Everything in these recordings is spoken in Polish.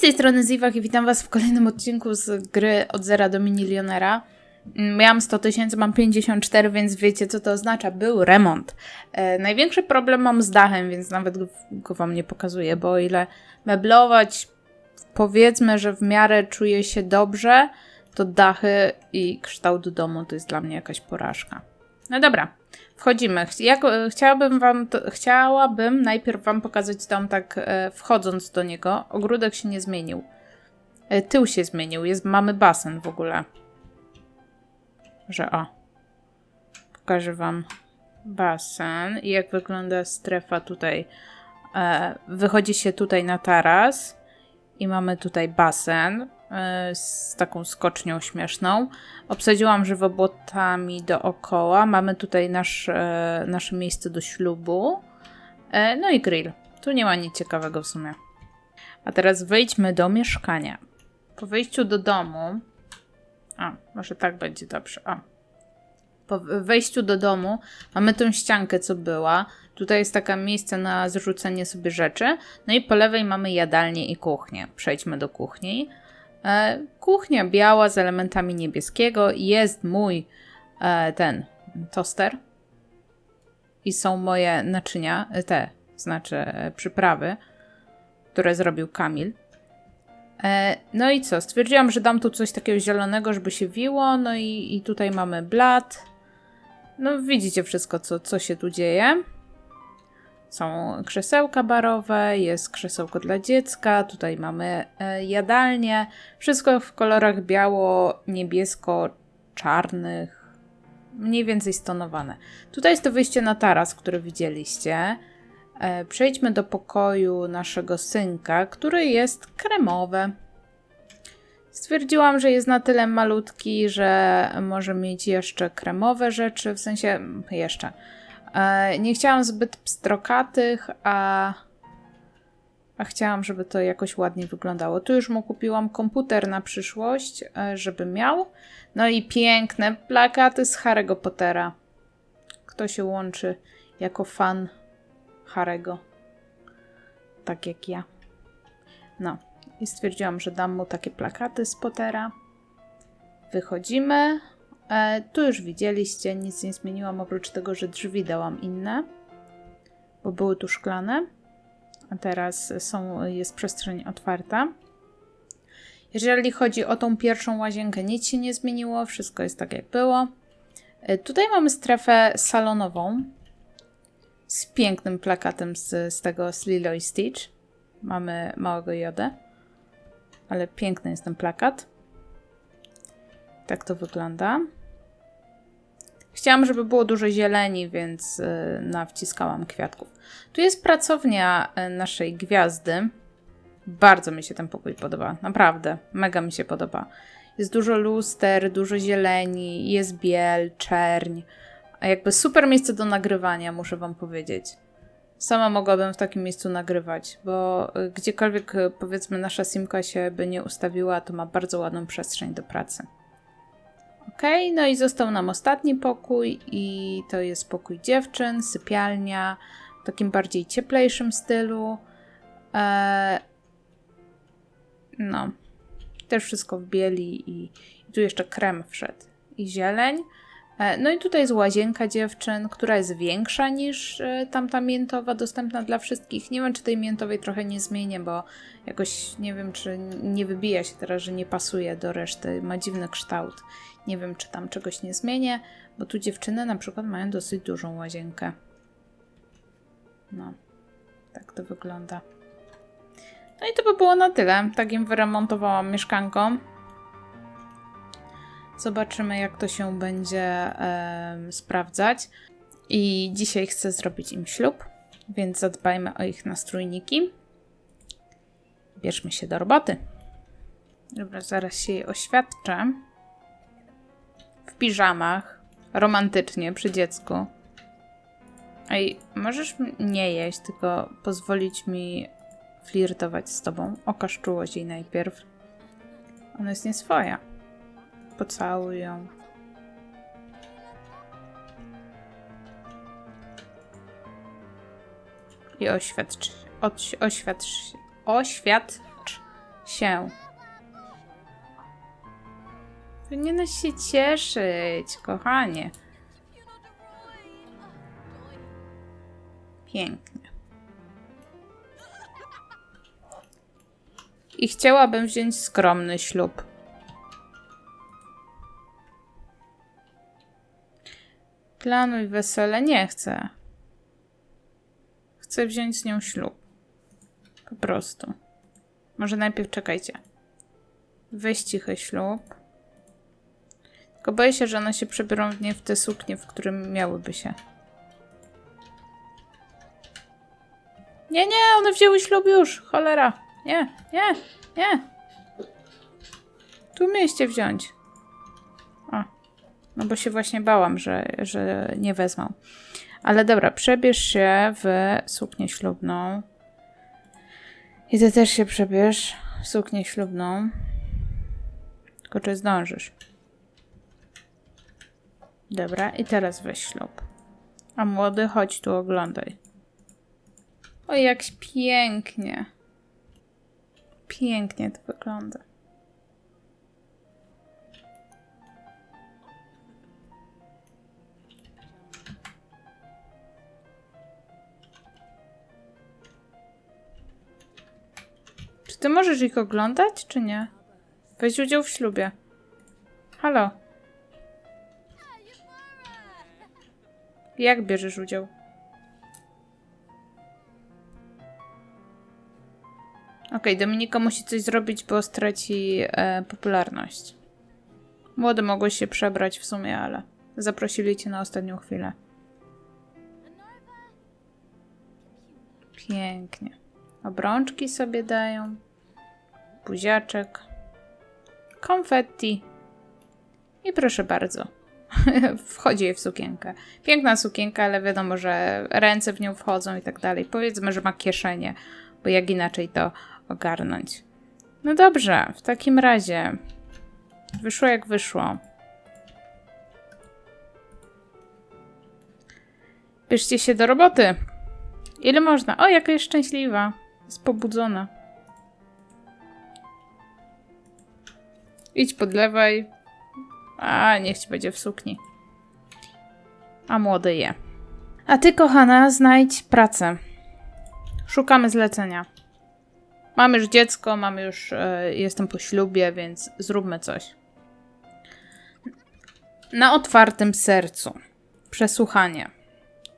z tej strony Ziwak i witam was w kolejnym odcinku z gry od zera do milionera. Miałam 100 tysięcy, mam 54, więc wiecie co to oznacza. Był remont. E, największy problem mam z dachem, więc nawet go wam nie pokazuję, bo o ile meblować powiedzmy, że w miarę czuję się dobrze, to dachy i kształt domu to jest dla mnie jakaś porażka. No dobra, wchodzimy. Jak, chciałabym wam, to, chciałabym najpierw wam pokazać dom tak e, wchodząc do niego. Ogródek się nie zmienił. E, tył się zmienił, jest, mamy basen w ogóle. Że o. Pokażę wam basen i jak wygląda strefa tutaj. E, wychodzi się tutaj na taras i mamy tutaj basen e, z taką skocznią śmieszną. Obsadziłam żywobłotami dookoła. Mamy tutaj nasz, e, nasze miejsce do ślubu. E, no i grill. Tu nie ma nic ciekawego w sumie. A teraz wejdźmy do mieszkania. Po wyjściu do domu. A, może tak będzie dobrze. O. Po wejściu do domu mamy tą ściankę, co była. Tutaj jest taka miejsce na zrzucenie sobie rzeczy. No i po lewej mamy jadalnię i kuchnię. Przejdźmy do kuchni. E, kuchnia biała z elementami niebieskiego. Jest mój e, ten toster. I są moje naczynia, e, te, znaczy przyprawy, które zrobił Kamil. No i co? Stwierdziłam, że dam tu coś takiego zielonego, żeby się wiło. No i, i tutaj mamy blat. No widzicie wszystko, co, co się tu dzieje. Są krzesełka barowe, jest krzesełko dla dziecka, tutaj mamy e, jadalnię. Wszystko w kolorach biało-niebiesko-czarnych, mniej więcej stonowane. Tutaj jest to wyjście na taras, które widzieliście. E, przejdźmy do pokoju naszego synka, który jest kremowy. Stwierdziłam, że jest na tyle malutki, że może mieć jeszcze kremowe rzeczy, w sensie jeszcze nie chciałam zbyt pstrokatych, a, a chciałam, żeby to jakoś ładnie wyglądało. Tu już mu kupiłam komputer na przyszłość, e, żeby miał. No i piękne plakaty z Harry'ego Pottera. Kto się łączy jako fan Harry'ego? Tak jak ja. No. I stwierdziłam, że dam mu takie plakaty z Pottera. Wychodzimy. E, tu już widzieliście, nic nie zmieniłam oprócz tego, że drzwi dałam inne, bo były tu szklane, a teraz są, jest przestrzeń otwarta. Jeżeli chodzi o tą pierwszą łazienkę, nic się nie zmieniło, wszystko jest tak jak było. E, tutaj mamy strefę salonową z pięknym plakatem z, z tego z Lilo i Stitch. Mamy małego jodę, ale piękny jest ten plakat. Tak to wygląda. Chciałam, żeby było dużo zieleni, więc y, nawciskałam kwiatków. Tu jest pracownia y, naszej gwiazdy. Bardzo mi się ten pokój podoba. Naprawdę. Mega mi się podoba. Jest dużo luster, dużo zieleni, jest biel, czerń. A jakby super miejsce do nagrywania, muszę wam powiedzieć. Sama mogłabym w takim miejscu nagrywać, bo y, gdziekolwiek powiedzmy nasza simka się by nie ustawiła, to ma bardzo ładną przestrzeń do pracy. Ok, no i został nam ostatni pokój i to jest pokój dziewczyn, sypialnia w takim bardziej cieplejszym stylu. Eee, no, też wszystko w bieli i, i tu jeszcze krem wszedł i zieleń. E, no i tutaj jest łazienka dziewczyn, która jest większa niż e, tamta miętowa, dostępna dla wszystkich. Nie wiem, czy tej miętowej trochę nie zmienię, bo jakoś nie wiem, czy nie wybija się teraz, że nie pasuje do reszty. Ma dziwny kształt. Nie wiem, czy tam czegoś nie zmienię, bo tu dziewczyny na przykład mają dosyć dużą łazienkę. No, tak to wygląda. No i to by było na tyle. Tak im wyremontowałam mieszkanką. Zobaczymy, jak to się będzie e, sprawdzać. I dzisiaj chcę zrobić im ślub, więc zadbajmy o ich nastrójniki. Bierzmy się do roboty. Dobra, zaraz się jej oświadczę. W piżamach, romantycznie przy dziecku. Ej, możesz nie jeść, tylko pozwolić mi flirtować z tobą. Okaż czułość jej najpierw. Ona jest nie swoja pocałuj ją. I oświadcz, oświadcz, oświadcz się. Powinieneś się cieszyć, kochanie. Pięknie. I chciałabym wziąć skromny ślub. Planuj wesele. Nie chcę. Chcę wziąć z nią ślub. Po prostu. Może najpierw czekajcie. Weź cichy ślub. Tylko boję się, że one się przebiorą nie w te suknie, w którym miałyby się. Nie, nie, one wzięły ślub już. Cholera. Nie, nie, nie. Tu mieliście wziąć. O. No bo się właśnie bałam, że, że nie wezmą. Ale dobra, przebierz się w suknię ślubną. I ty też się przebierz w suknię ślubną. Tylko czy zdążysz? Dobra, i teraz weź ślub. A młody, chodź tu, oglądaj. Oj, jak pięknie. Pięknie to wygląda. Ty możesz ich oglądać, czy nie? Weź udział w ślubie. Halo. Jak bierzesz udział? Okej, Dominika musi coś zrobić, bo straci e, popularność. Młody mogłeś się przebrać w sumie, ale zaprosili cię na ostatnią chwilę. Pięknie. Obrączki sobie dają. Buziaczek. Konfetti. I proszę bardzo. Wchodzi jej w sukienkę. Piękna sukienka, ale wiadomo, że ręce w nią wchodzą i tak dalej. Powiedzmy, że ma kieszenie, bo jak inaczej to ogarnąć. No dobrze, w takim razie wyszło jak wyszło. Bierzcie się do roboty. Ile można? O, jaka jest szczęśliwa. Jest pobudzona. Idź podlewaj. A, niech ci będzie w sukni. A młody je. A ty, kochana, znajdź pracę. Szukamy zlecenia. Mamy już dziecko, mamy już. E, jestem po ślubie, więc zróbmy coś. Na otwartym sercu. Przesłuchanie.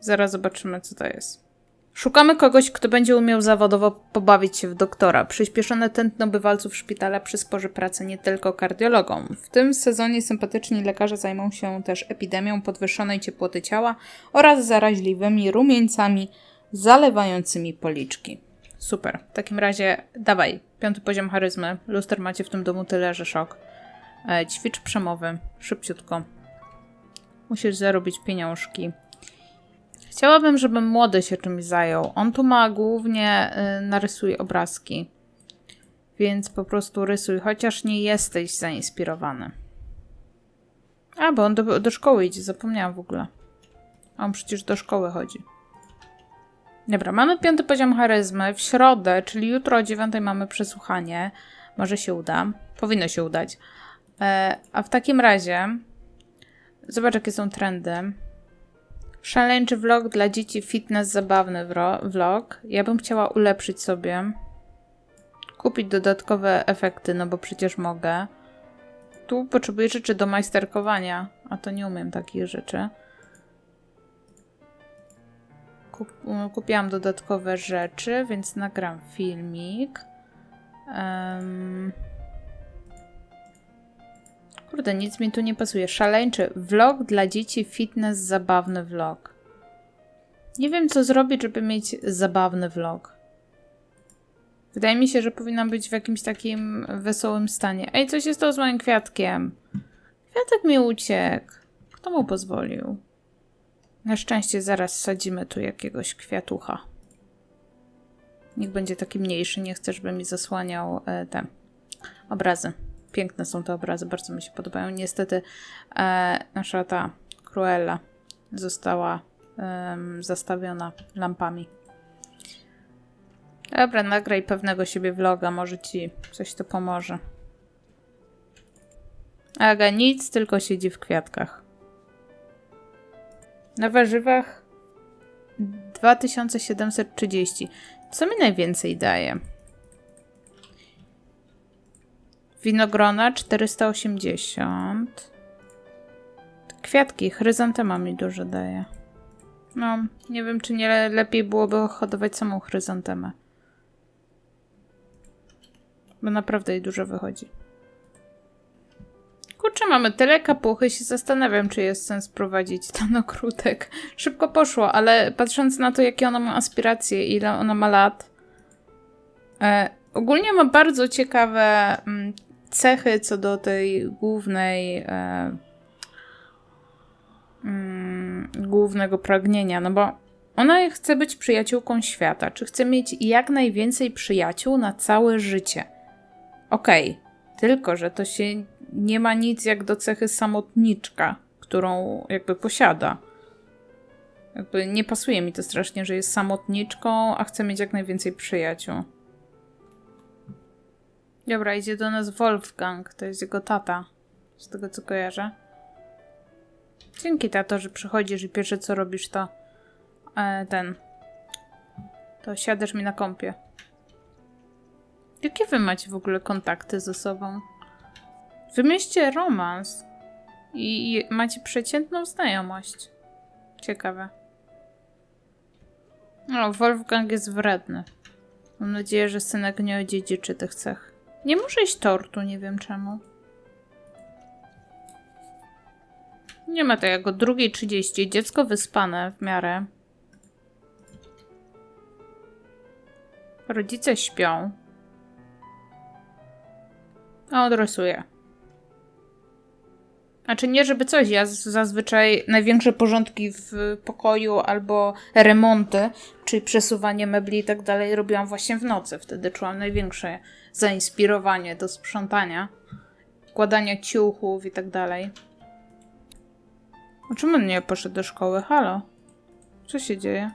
Zaraz zobaczymy, co to jest. Szukamy kogoś, kto będzie umiał zawodowo pobawić się w doktora. Przyspieszone tętno bywalców szpitala przysporzy pracę nie tylko kardiologom. W tym sezonie sympatyczni lekarze zajmą się też epidemią podwyższonej ciepłoty ciała oraz zaraźliwymi rumieńcami zalewającymi policzki. Super. W takim razie dawaj. Piąty poziom charyzmy. Luster macie w tym domu tyle, że szok. E, ćwicz przemowy. Szybciutko. Musisz zarobić pieniążki. Chciałabym, żeby młody się czymś zajął. On tu ma głównie y, narysuje obrazki. Więc po prostu rysuj, chociaż nie jesteś zainspirowany. A, bo on do, do szkoły idzie, zapomniałam w ogóle. On przecież do szkoły chodzi. Dobra, mamy piąty poziom charyzmy. W środę, czyli jutro o dziewiątej mamy przesłuchanie. Może się uda. Powinno się udać. E, a w takim razie zobacz, jakie są trendy. Szaleńczy vlog dla dzieci, fitness, zabawny vlog. Ja bym chciała ulepszyć sobie. Kupić dodatkowe efekty, no bo przecież mogę. Tu potrzebuję rzeczy do majsterkowania, a to nie umiem takich rzeczy. Kup kupiłam dodatkowe rzeczy, więc nagram filmik. Um, Kurde, nic mi tu nie pasuje. Szaleńczy vlog dla dzieci, fitness, zabawny vlog. Nie wiem, co zrobić, żeby mieć zabawny vlog. Wydaje mi się, że powinnam być w jakimś takim wesołym stanie. Ej, coś jest to z moim kwiatkiem. Kwiatek mi uciekł. Kto mu pozwolił? Na szczęście zaraz sadzimy tu jakiegoś kwiatucha. Niech będzie taki mniejszy. Nie chcę, żeby mi zasłaniał e, te obrazy. Piękne są te obrazy, bardzo mi się podobają. Niestety e, nasza ta Cruella została e, zastawiona lampami. Dobra, nagraj pewnego siebie vloga, może ci coś to pomoże. Aga nic, tylko siedzi w kwiatkach. Na warzywach 2730. Co mi najwięcej daje? Winogrona 480. Kwiatki, chryzantema mi dużo daje. No, nie wiem, czy nie le- lepiej byłoby hodować samą chryzantemę. Bo naprawdę jej dużo wychodzi. Kurczę, mamy tyle kapuchy, się zastanawiam, czy jest sens prowadzić ten ogródek. Szybko poszło, ale patrząc na to, jakie ona ma aspiracje, ile ona ma lat. E, ogólnie ma bardzo ciekawe mm, cechy co do tej głównej. E, mm, głównego pragnienia, no bo ona chce być przyjaciółką świata, czy chce mieć jak najwięcej przyjaciół na całe życie. Okej, tylko że to się nie ma nic jak do cechy samotniczka, którą jakby posiada. Jakby nie pasuje mi to strasznie, że jest samotniczką, a chce mieć jak najwięcej przyjaciół. Dobra, idzie do nas Wolfgang, to jest jego tata, z tego co kojarzę. Dzięki tato, że przychodzisz i pierwsze co robisz to e, ten. To siadasz mi na kąpie. Jakie wy macie w ogóle kontakty ze sobą? Wy mieście romans i, i macie przeciętną znajomość. Ciekawe. No, Wolfgang jest wredny. Mam nadzieję, że synek nie odziedziczy tych cech. Nie muszę iść tortu, nie wiem czemu. Nie ma takiego. Drugiej 30. Dziecko wyspane w miarę. Rodzice śpią. A on rysuje. Znaczy nie, żeby coś. Ja zazwyczaj największe porządki w pokoju albo remonty, czy przesuwanie mebli i tak dalej robiłam właśnie w nocy. Wtedy czułam największe zainspirowanie do sprzątania, kładania ciuchów i tak dalej. On nie poszedł do szkoły? Halo? Co się dzieje?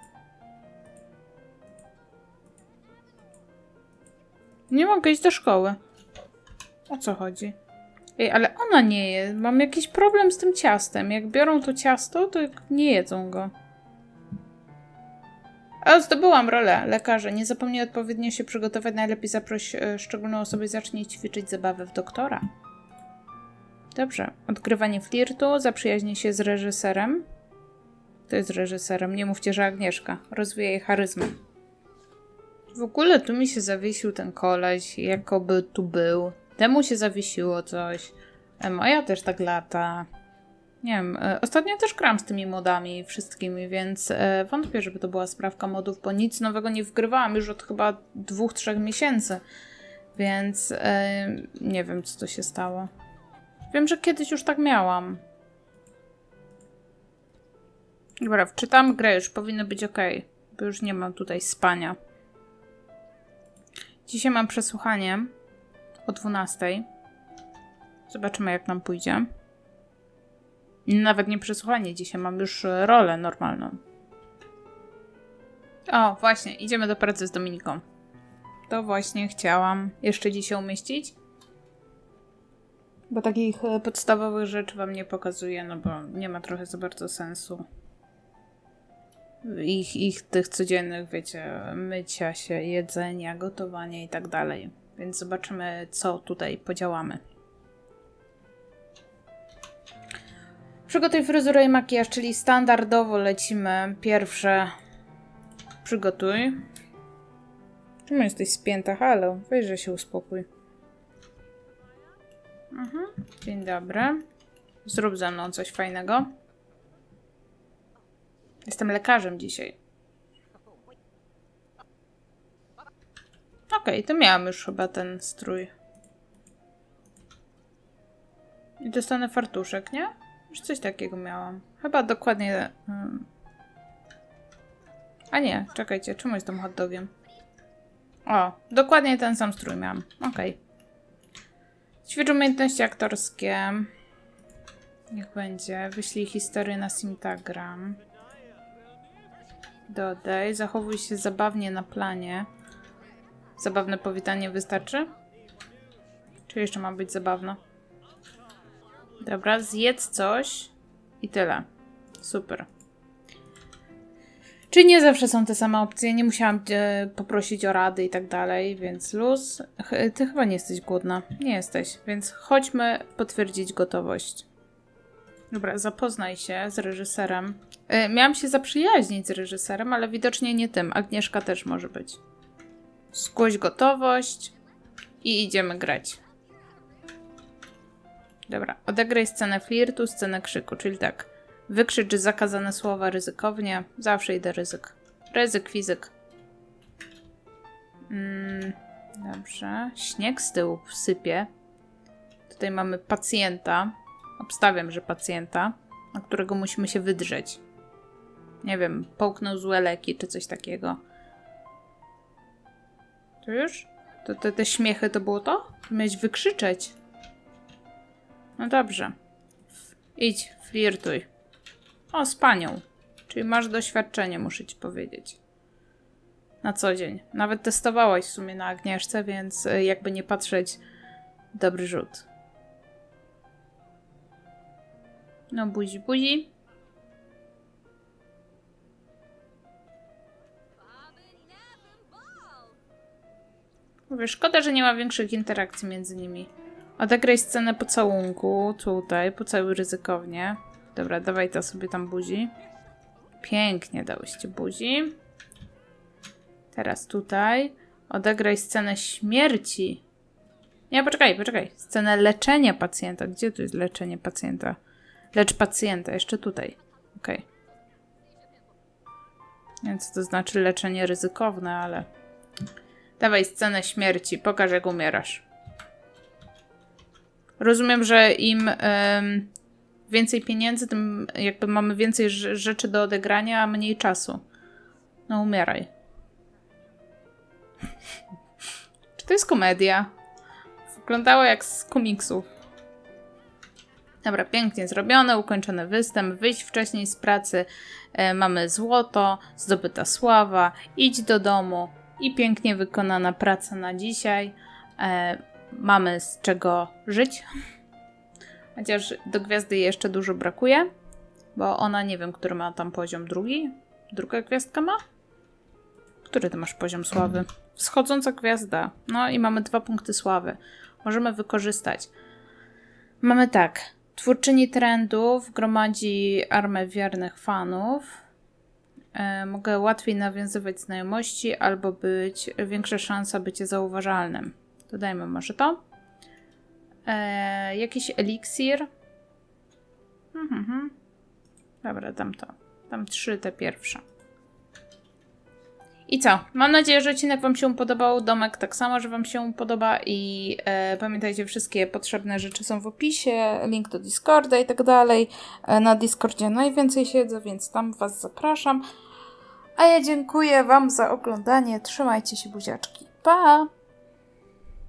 Nie mogę iść do szkoły. O co chodzi? Ej, ale ona nie je. Mam jakiś problem z tym ciastem. Jak biorą to ciasto, to nie jedzą go. A zdobyłam rolę lekarza. Nie zapomnij odpowiednio się przygotować. Najlepiej zaproś e, szczególną osobę i zacznij ćwiczyć zabawę w doktora. Dobrze. Odgrywanie flirtu, zaprzyjaźnij się z reżyserem. To jest reżyserem. Nie mówcie, że Agnieszka. Rozwija jej charyzmę. W ogóle tu mi się zawiesił ten koleś, jakoby tu był. Temu się zawiesiło coś. E, Moja też tak lata. Nie wiem, e, ostatnio też gram z tymi modami wszystkimi, więc e, wątpię, żeby to była sprawka modów, bo nic nowego nie wgrywałam już od chyba dwóch, trzech miesięcy. Więc nie wiem, co to się stało. Wiem, że kiedyś już tak miałam. Dobra, wczytam grę, już powinno być ok, bo już nie mam tutaj spania. Dzisiaj mam przesłuchanie o 12. Zobaczymy, jak nam pójdzie. Nawet nie przesłuchanie, dzisiaj mam już e, rolę normalną. O, właśnie, idziemy do pracy z Dominiką. To właśnie chciałam jeszcze dzisiaj umieścić. Bo takich e, podstawowych rzeczy wam nie pokazuję, no bo nie ma trochę za bardzo sensu. Ich, ich tych codziennych, wiecie, mycia się, jedzenia, gotowania i tak dalej. Więc zobaczymy, co tutaj podziałamy. Przygotuj fryzurę i makijaż, czyli standardowo lecimy. Pierwsze przygotuj. Czemu jesteś spięta? Halo, weź, że się uspokój. Mhm. Dzień dobry. Zrób ze mną coś fajnego. Jestem lekarzem dzisiaj. Okej, to miałam już chyba ten strój. I dostanę fartuszek, nie? Już coś takiego miałam. Chyba dokładnie... mm. A nie, czekajcie, czemu jestem hot dogiem? O, dokładnie ten sam strój miałam. Okej. Ćwicz umiejętności aktorskie. Niech będzie. Wyślij historię na Simtagram. Dodaj. Zachowuj się zabawnie na planie. Zabawne powitanie wystarczy? Czy jeszcze ma być zabawne? Dobra, zjedz coś i tyle. Super. Czy nie zawsze są te same opcje? Nie musiałam e, poprosić o rady i tak dalej, więc luz. Ch- Ty chyba nie jesteś głodna. Nie jesteś, więc chodźmy potwierdzić gotowość. Dobra, zapoznaj się z reżyserem. E, miałam się zaprzyjaźnić z reżyserem, ale widocznie nie tym. Agnieszka też może być. Zgłoś gotowość i idziemy grać. Dobra, odegraj scenę flirtu, scenę krzyku, czyli tak. Wykrzycz zakazane słowa ryzykownie. Zawsze idę ryzyk. Ryzyk, fizyk. Mm, dobrze. Śnieg z tyłu sypie. Tutaj mamy pacjenta. Obstawiam, że pacjenta, na którego musimy się wydrzeć. Nie wiem, połknął złe leki czy coś takiego. To już? To te, te śmiechy to było to? Miałeś wykrzyczeć. No dobrze. Idź, flirtuj. O, z panią. Czyli masz doświadczenie, muszę ci powiedzieć. Na co dzień. Nawet testowałaś w sumie na Agnieszce, więc y, jakby nie patrzeć, dobry rzut. No, buzi, buzi. Mówię, szkoda, że nie ma większych interakcji między nimi. Odegraj scenę pocałunku, tutaj, pocałuj ryzykownie. Dobra, dawaj to sobie tam buzi. Pięknie dałyście buzi. Teraz tutaj. Odegraj scenę śmierci. Nie, poczekaj, poczekaj. Scenę leczenia pacjenta. Gdzie tu jest leczenie pacjenta? Lecz pacjenta, jeszcze tutaj. Okej. Nie wiem, co to znaczy leczenie ryzykowne, ale... Dawaj scenę śmierci. Pokaż, jak umierasz. Rozumiem, że im więcej pieniędzy, tym jakby mamy więcej rz- rzeczy do odegrania, a mniej czasu. No umieraj. Czy to jest komedia? Wyglądało jak z komiksów. Dobra, pięknie zrobione, ukończony występ, wyjść wcześniej z pracy, e, mamy złoto, zdobyta sława, idź do domu i pięknie wykonana praca na dzisiaj. E, mamy z czego żyć. Chociaż do gwiazdy jeszcze dużo brakuje, bo ona nie wiem, który ma tam poziom drugi. Druga gwiazdka ma? Który ty masz poziom sławy? Wschodząca gwiazda. No i mamy dwa punkty sławy. Możemy wykorzystać. Mamy tak. Twórczyni trendów gromadzi armę wiernych fanów. E, mogę łatwiej nawiązywać znajomości albo być większa szansa bycia zauważalnym. Dodajmy może to. E, jakiś eliksir. Mhm, mhm. Dobra, dam to. Dam trzy te pierwsze. I co? Mam nadzieję, że odcinek Wam się podobał. Domek tak samo, że Wam się podoba. I e, pamiętajcie, wszystkie potrzebne rzeczy są w opisie. Link do Discorda i tak dalej. E, na Discordzie najwięcej siedzę, więc tam Was zapraszam. A ja dziękuję Wam za oglądanie. Trzymajcie się, buziaczki. Pa!